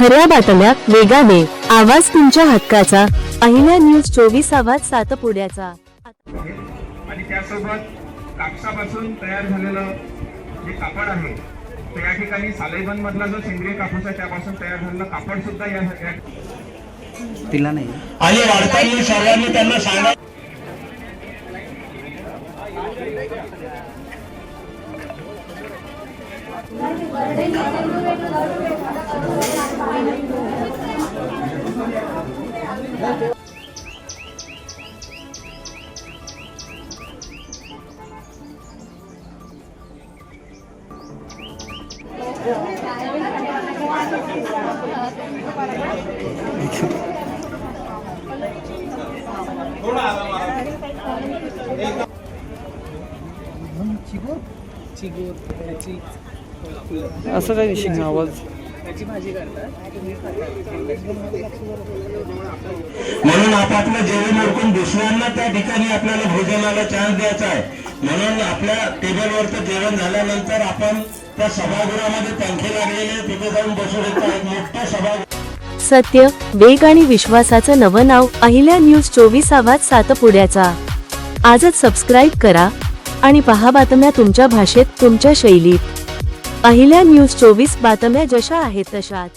खऱ्या बातम्या वेगाने. आवाज तुमच्या हक्काचा. अहिल्या न्यूज चोवीस आवाज सातपुड्याचा. आहे आणि त्यासोबत कापसापासून तयार झालेलं जे कापड आहे तर या ठिकाणी सालेबन मधला जो सेंद्रिय कापूस आहे त्यापासून तयार झालेलं कापड सुद्धा या या तिला नाही. आणि वाढताना सर्वांनी त्यांना सांगा 지구? 지구, 네, 지구. असं काही विषय नाही आवाज. म्हणून आपापलं जेवण उरकून दुसऱ्यांना त्या ठिकाणी आपल्याला भोजनाला चान्स द्यायचा आहे. म्हणून आपल्या टेबलवरचं जेवण झाल्यानंतर आपण त्या सभागृहामध्ये पंखे लागलेले तिथे जाऊन बसू शकतो एक मोठं सभा सत्य वेग आणि विश्वासाचं नवं नाव अहिल्या न्यूज चोवीस आवाज सातपुड्याचा. आजच सबस्क्राईब करा आणि पहा बातम्या तुमच्या भाषेत तुमच्या शैलीत. अहिल्या न्यूज चोवीस बातम्या जशा आहेत तशाच.